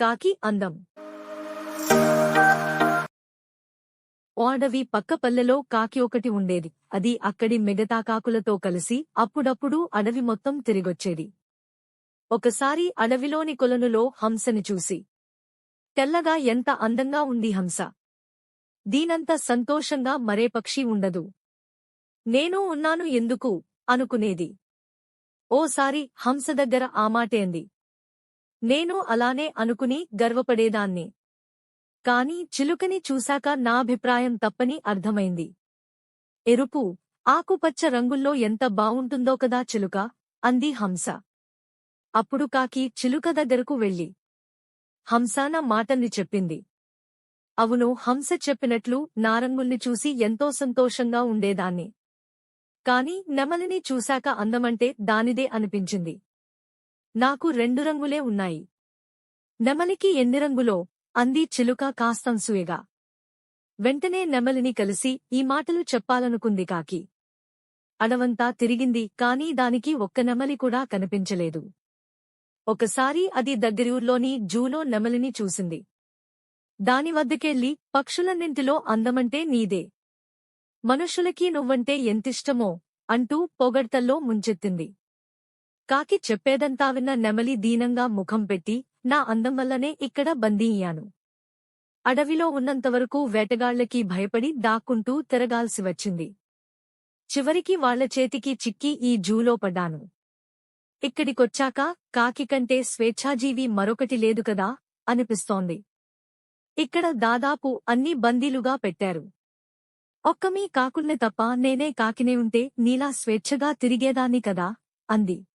కాకి అందం. ఓ అడవి పక్క పల్లెలో కాకి ఒకటి ఉండేది. అది అక్కడి మిగతా కాకులతో కలిసి అప్పుడప్పుడు అడవి మొత్తం తిరిగొచ్చేది. ఒకసారి అడవిలోని కొలనులో హంసని చూసి తెల్లగా ఎంత అందంగా ఉంది హంస. దీనంత సంతోషంగా మరే పక్షి ఉండదు. నేను ఉన్నాను ఎందుకు అనుకునేది. ఓసారి హంస దగ్గర ఆ నేను అలానే అనుకుని గర్వపడేదాన్ని. కాని చిలుకని చూశాక నా అభిప్రాయం తప్పని అర్థమైంది. ఎరుపు ఆకుపచ్చ రంగుల్లో ఎంత బావుంటుందో కదా చిలుక అంది హంస. అప్పుడు కాకి చిలుక దగ్గరకు వెళ్ళి హంసాన మాటల్ని చెప్పింది. అవును హంస చెప్పినట్లు నారంగుల్ని చూసి ఎంతో సంతోషంగా ఉండేదాన్ని. కాని నెమలిని చూశాక అందమంటే దానిదే అనిపించింది. నాకు రెండు రంగులే ఉన్నాయి. నెమలికి ఎన్ని రంగులో? అంది చిలుక కాస్తంసూయగా వెంటనే నెమలిని కలిసి ఈ మాటలు చెప్పాలనుకుంది కాకి. అడవంతా తిరిగింది కాని దానికి ఒక్క నెమలి కూడా కనిపించలేదు. ఒకసారి అది దగ్గరూర్లోని జూలో నెమలిని చూసింది. దాని వద్దకెళ్ళి పక్షులన్నింటిలో అందమంటే నీదే. మనుషులకి నువ్వంటే ఎంతిష్టమో అంటూ పొగడ్తల్లో ముంచెత్తింది. కాకి చెప్పేదంతా విన్న నెమలి దీనంగా ముఖం పెట్టి నా అందం వల్లనే ఇక్కడ బందీయ్యాను. అడవిలో ఉన్నంతవరకు వేటగాళ్ళకి భయపడి దాక్కుంటూ తిరగాల్సి వచ్చింది. చివరికి వాళ్ళ చేతికి చిక్కి ఈ జూలో పడ్డాను. ఇక్కడికొచ్చాక కాకి కంటే స్వేచ్ఛాజీవి మరొకటి లేదు కదా అనిపిస్తోంది. ఇక్కడ దాదాపు అన్ని బందీలుగా పెట్టారు. ఒక్కమీ కాకుల్ని కాకుల్నే తప్ప నేనే కాకినే ఉంటే నీలా స్వేచ్ఛగా తిరిగేదాన్ని కదా అంది.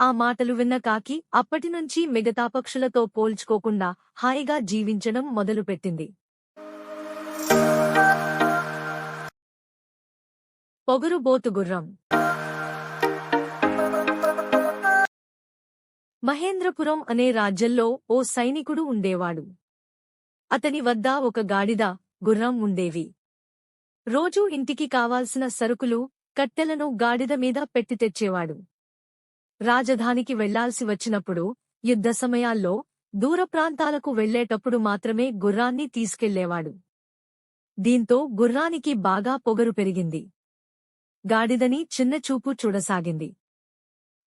ఆ మాటలు విన్న కాకి అప్పటినుంచి మిగతా పక్షులతో పోల్చుకోకుండా హాయిగా జీవించడం మొదలుపెట్టింది. పొగరుబోతు గుర్రం. మహేంద్రపురం అనే రాజ్యంలో ఓ సైనికుడు ఉండేవాడు. అతని వద్ద ఒక గాడిద గుర్రం ఉండేవి. రోజూ ఇంటికి కావాల్సిన సరుకులు కట్టెలను గాడిద మీద పెట్టి తెచ్చేవాడు. రాజధానికి వెళ్ళాల్సి వచ్చినప్పుడు యుద్ధ సమయాల్లో దూర ప్రాంతాలకు వెళ్ళేటప్పుడు మాత్రమే గుర్రాన్ని తీసుకెళ్ళేవాడు. దీంతో గుర్రానికి బాగా పొగరు పెరిగింది. గాడిదని చిన్నచూపు చూడసాగింది.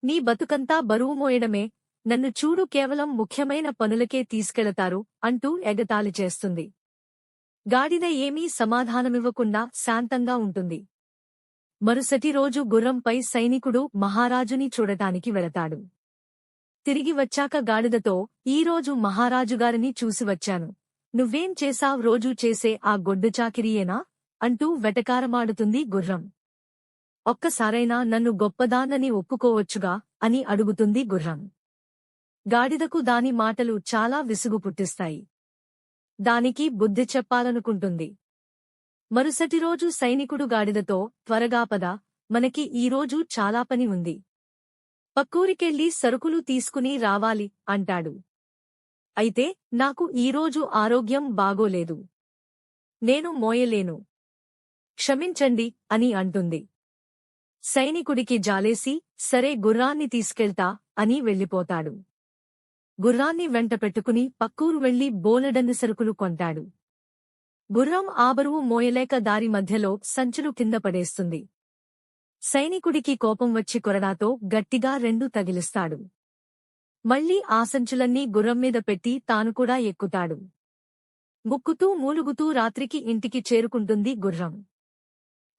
నీ బతుకంతా బరువు మోయడమే నన్ను చూడు కేవలం ముఖ్యమైన పనులకే తీసుకెళతారు అంటూ ఎగతాళి చేస్తుంది. గాడిద ఏమీ సమాధానమివ్వకుండా శాంతంగా ఉంటుంది. మరుసటి రోజు గుర్రంపై సైనికుడు మహారాజుని చూడటానికి వెళతాడు. తిరిగి వచ్చాక గాడిదతో ఈరోజు మహారాజుగారిని చూసి వచ్చాను. నువ్వేం చేశావ్? రోజూ చేసే ఆ గొడ్డు చాకిరియేనా? అంటూ వెటకారమాడుతుంది గుర్రం. ఒక్కసారైనా నన్ను గొప్పదాన్నని ఒప్పుకోవచ్చుగా? అని అడుగుతుంది గుర్రం. గాడిదకు దాని మాటలు చాలా విసుగు పుట్టిస్తాయి. దానికి బుద్ధి చెప్పాలనుకుంటుంది. మరుసటి రోజు సైనికుడు గాడిదతో త్వరగా పద మనకి ఈరోజు చాలా పని ఉంది. పక్కూరికెళ్ళి సరుకులు తీసుకుని రావాలి అంటాడు. అయితే నాకు ఈరోజు ఆరోగ్యం బాగోలేదు. నేను మోయలేను. క్షమించండి అని అంటుంది. సైనికుడికి జాలేసి సరే గుర్రాన్ని తీసుకెళ్తా అని వెళ్ళిపోతాడు. గుర్రాన్ని వెంట పెట్టుకుని పక్కూరు వెళ్ళి బోలెడన్ని సరుకులు కొంటాడు. గుర్రం ఆబరువు మోయలేక దారి మధ్యలో సంచులు కింద పడేస్తుంది. సైనికుడికి కోపం వచ్చి కొరడాతో గట్టిగా రెండు తగిలిస్తాడు. మళ్ళీ ఆ సంచులన్నీ గుర్రం మీద పెట్టి తాను కూడా ఎక్కుతాడు. ముక్కుతూ మూలుగుతూ రాత్రికి ఇంటికి చేరుకుంటుంది గుర్రం.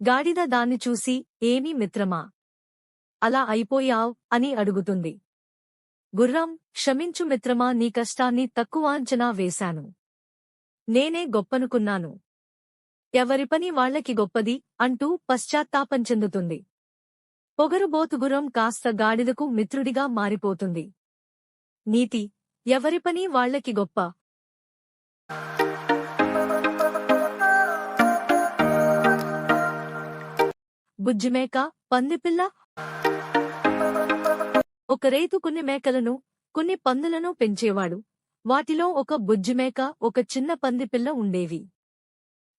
గాడిద దాన్ని చూసి ఏమీ మిత్రమా? అలా అయిపోయావ్? అని అడుగుతుంది. గుర్రం క్షమించు మిత్రమా నీ కష్టాన్ని తక్కువ అంచనా వేశాను. నేనే గొప్పనుకున్నాను. ఎవరి పని వాళ్ళకి గొప్పది అంటూ పశ్చాత్తాపం చెందుతుంది. పొగరుబోతుగురం కాస్త గాడిదకు మిత్రుడిగా మారిపోతుంది. నీతి ఎవరి పని వాళ్ళకి గొప్ప? బుజ్జిమేక పందిపిల్ల? ఒక రైతు కొన్ని మేకలను కొన్ని పందులను పెంచేవాడు. వాటిలో ఒక బుజ్జిమేక ఒక చిన్న పందిపిల్ల ఉండేవి.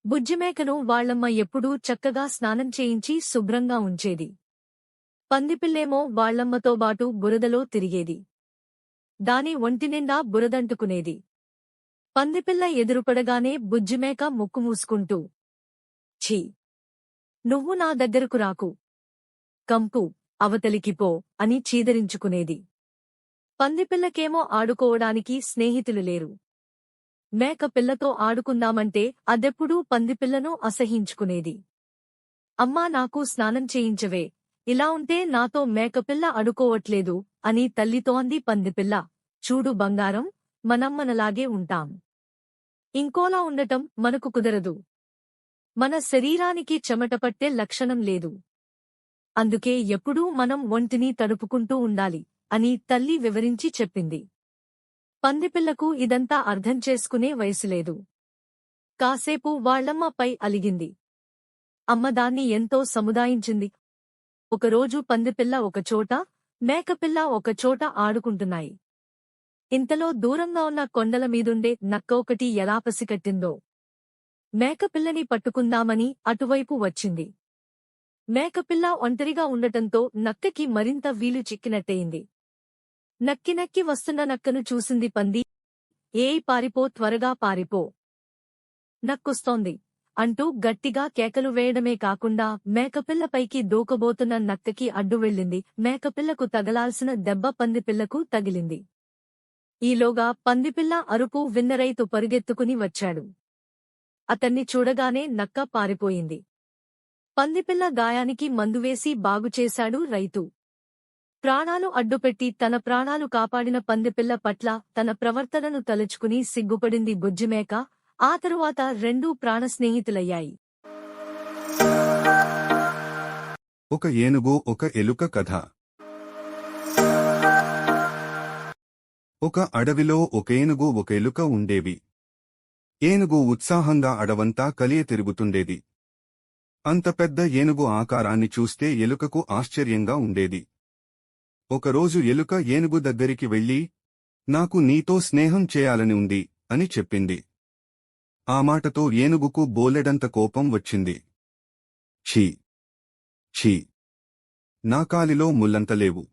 బుజ్జిమేకను వాళ్ళమ్మ ఎప్పుడూ చక్కగా స్నానం చేయించి శుభ్రంగా ఉంచేది. పందిపిల్లేమో వాళ్ళమ్మతో బాటు బురదలో తిరిగేది. దాని ఒంటినిండా బురదంటుకునేది. పందిపిల్ల ఎదురుపడగానే బుజ్జిమేక ముక్కు మూసుకుంటూ ఛీ! నువ్వు నా దగ్గరకు రాకు. కంపు అవతలికి పో అని చీదరించుకునేది. పందిపిల్లకేమో ఆడుకోవడానికి స్నేహితులు లేరు. మేక పిల్లతో ఆడుకుందామంటే అదెప్పుడూ పందిపిల్లను అసహించుకునేది. అమ్మా నాకు స్నానం చేయించవే ఇలా ఉంటే నాతో మేకపిల్ల అడుకోవట్లేదు అని తల్లితో అంది పందిపిల్ల చూడు బంగారం మనమ్మనలాగే ఉంటాం. ఇంకోలా ఉండటం మనకు కుదరదు. మన శరీరానికి చెమట పట్టే లక్షణం లేదు. అందుకే ఎప్పుడూ మనం ఒంటిని తడుపుకుంటూ ఉండాలి. అని తల్లి వివరించి చెప్పింది. పందిపిల్లకు ఇదంతా అర్థం చేసుకునే వయసులేదు కాసేపు వాళ్ళమ్మపై అలిగింది. అమ్మదాన్ని ఎంతో సముదాయించింది. ఒకరోజు పందిపిల్ల ఒకచోట మేకపిల్ల ఒకచోట ఆడుకుంటున్నాయి. ఇంతలో దూరంగా ఉన్న కొండల మీదుండే నక్క ఒకటి ఎలా పసికట్టిందో మేకపిల్లని పట్టుకుందామని అటువైపు వచ్చింది. మేకపిల్ల ఒంటరిగా ఉండటంతో నక్కకి మరింత వీలు చిక్కినట్టయింది. నక్కి నక్కి వస్తున్న నక్కను చూసింది పంది. ఏయ్ పారిపో త్వరగా పారిపో. నక్కొస్తోంది. అంటూ గట్టిగా కేకలు వేయడమే కాకుండా మేకపిల్లపైకి దూకబోతున్న నక్కకి అడ్డు వెళ్ళింది. మేకపిల్లకు తగలాల్సిన దెబ్బ పందిపిల్లకు తగిలింది. ఈలోగా పందిపిల్ల అరుపు విన్న రైతు పరుగెత్తుకుని వచ్చాడు. అతన్ని చూడగానే నక్క పారిపోయింది. పందిపిల్ల గాయానికి మందువేసి బాగుచేశాడు రైతు. ప్రాణాలు అడ్డుపెట్టి తన ప్రాణాలు కాపాడిన పందిపిల్ల పట్ల తన ప్రవర్తనను తలుచుకుని సిగ్గుపడింది బుజ్జిమేక. ఆ తరువాత రెండూ ప్రాణస్నేహితులయ్యాయి ఒక ఏనుగు ఒక ఎలుక కథ. ఒక అడవిలో ఒక ఏనుగు ఒక ఎలుక ఉండేవి. ఏనుగు ఉత్సాహంగా అడవంతా కలియ తిరుగుతుండేది. అంత పెద్ద ఏనుగు ఆకారాన్ని చూస్తే ఎలుకకు ఆశ్చర్యంగా ఉండేది. ఒకరోజు ఎలుక ఏనుగు దగ్గరికి వెళ్ళి నాకు నీతో స్నేహం చేయాలని ఉంది అని చెప్పింది. ఆ మాటతో ఏనుగుకు బోలెడంత కోపం వచ్చింది. ఛీ! ఛీ! నా కాలిలో ముల్లంతలేవు.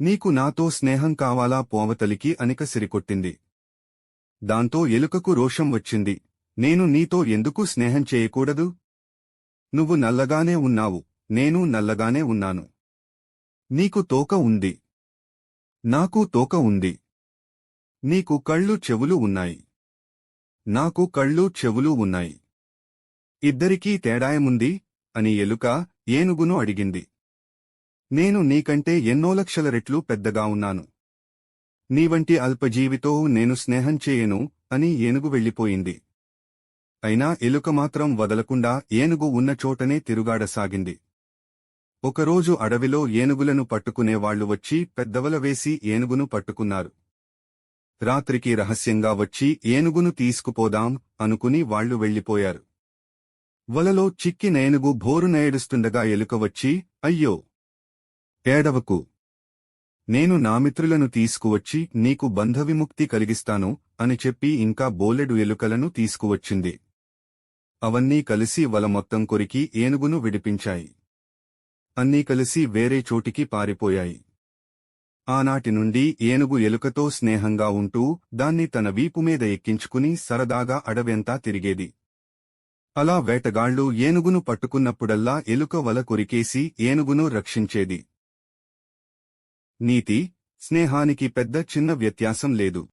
నీకు నాతో స్నేహం కావాలా పోవతలికి అనిక సిరికొట్టింది. దాంతో ఎలుకకు రోషం వచ్చింది. నేను నీతో ఎందుకు స్నేహం చేయకూడదు? నువ్వు నల్లగానే ఉన్నావు. నేను నల్లగానే ఉన్నాను. నీకు తోక ఉంది. నాకు తోక ఉంది. నీకు కళ్ళు చెవులు ఉన్నాయి. నాకు కళ్ళు చెవులు ఉన్నాయి. ఇద్దరికీ తేడాయముంది? అని ఎలుక ఏనుగును అడిగింది. నేను నీకంటే ఎన్నో లక్షల రెట్లు పెద్దగా ఉన్నాను. నీవంటి అల్పజీవితో నేను స్నేహం చేయను అని ఏనుగు వెళ్ళిపోయింది. అయినా ఎలుక మాత్రం వదలకుండా ఏనుగు ఉన్న చోటనే తిరుగాడసాగింది. ఒకరోజు అడవిలో ఏనుగులను పట్టుకునేవాళ్ళు వచ్చి పెద్దవల వేసి ఏనుగును పట్టుకున్నారు. రాత్రికి రహస్యంగా వచ్చి ఏనుగును తీసుకుపోదాం అనుకుని వాళ్ళు వెళ్ళిపోయారు వలలో చిక్కి నేనుగు భోరునేడుస్తుండగా ఎలుక వచ్చి అయ్యో! ఏడవకు. నేను నా మిత్రులను తీసుకువచ్చి నీకు బంధవిముక్తి కలిగిస్తాను అని చెప్పి ఇంకా బోలెడు ఎలుకలను తీసుకువచ్చింది. అవన్నీ కలిసి వల మొత్తం కొరికి ఏనుగును విడిపించాయి. అన్నీ కలిసి వేరే చోటికి పారిపోయాయి. ఆనాటి నుండి ఏనుగు ఎలుకతో స్నేహంగా ఉంటూ దాన్ని తన వీపు మీద ఎక్కించుకుని సరదాగా అడవెంతా తిరిగేది. అలా వేటగాళ్ళు ఏనుగును పట్టుకున్నప్పుడల్లా ఎలుక వల కొరికేసి ఏనుగును రక్షించేది. నీతి స్నేహానికి పెద్ద చిన్న వ్యత్యాసం లేదు.